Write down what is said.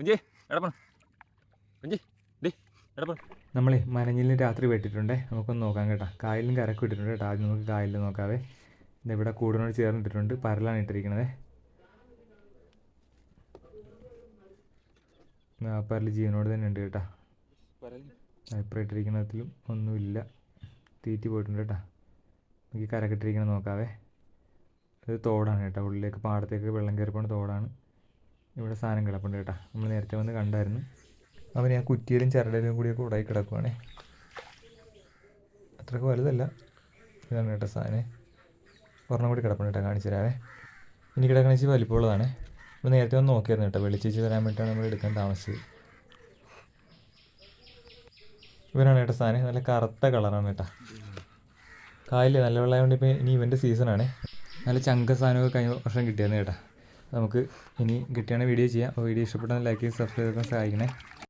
കുഞ്ചി എടാ പോണം കുഞ്ചി ഡേ എടാ നമ്മളെ മനഞ്ഞിലിന് രാത്രി വെട്ടിട്ടുണ്ടേ. നമുക്കൊന്ന് നോക്കാം കേട്ടോ. കായലിലും കരക്ക് ഇട്ടിട്ടുണ്ട് കേട്ടോ. ആദ്യം നമുക്ക് കായലിൽ നോക്കാവേ. ഇത് ഇവിടെ കൂടിനോട് ചേർന്നിട്ടിട്ടുണ്ട്. പരലാണ് ഇട്ടിരിക്കണത്. പരൽ ജീവനോട് തന്നെ ഉണ്ട് കേട്ടോ. ഇപ്പം ഇട്ടിരിക്കുന്നതിലും ഒന്നുമില്ല. തീറ്റി പോയിട്ടുണ്ട് കേട്ടോ. നമുക്ക് കരക്കിട്ടിരിക്കണത് കരക്കിട്ടിരിക്കണ നോക്കാവേ. ഇത് തോടാണ് കേട്ടോ. ഉള്ളിലേക്ക് പാടത്തേക്ക് വെള്ളം കയറിപ്പോണ തോടാണ്. ഇവിടെ സാധനം കിടപ്പുണ്ട് കേട്ടോ. നമ്മൾ നേരത്തെ വന്ന് കണ്ടായിരുന്നു. അവൻ ഞാൻ കുറ്റിയിലും ചരടിലും കൂടിയൊക്കെ ഉടായി കിടക്കുവാണേ. അത്രയ്ക്ക് വലുതല്ല. ഇതാണ് കേട്ടോ സാധനം. ഒരെണ്ണം കൂടി കിടപ്പുണ്ട് കേട്ടോ കാണിച്ചു തരാവേ. ഇനി കിടക്കണ ചേച്ചി വലിപ്പമുള്ളതാണ്. നമ്മൾ നേരത്തെ ഒന്ന് നോക്കിയായിരുന്നു കേട്ടോ. വെളിച്ചേച്ച് വരാൻ വേണ്ടിയിട്ടാണ് നമ്മൾ എടുക്കാൻ താമസിച്ചത്. ഇവനാണ് കേട്ടോ സാധനം. നല്ല കറുത്ത കളറാണ് കേട്ടോ. കായൽ നല്ല വെള്ളമായതുകൊണ്ട് ഇപ്പോൾ ഇനി ഇവന്റെ സീസണാണ് നല്ല ചങ്ക സാധനമൊക്കെ കഴിഞ്ഞ വർഷം കിട്ടിയായിരുന്നു കേട്ടോ. നമുക്ക് ഇനി കിട്ടിയാണ് വീഡിയോ ചെയ്യാം. അപ്പോൾ വീഡിയോ ഇഷ്ടപ്പെട്ടാൽ ലൈക്ക് ചെയ്ത് സബ്സ്ക്രൈബ് ചെയ്യാൻ സഹായിക്കണേ.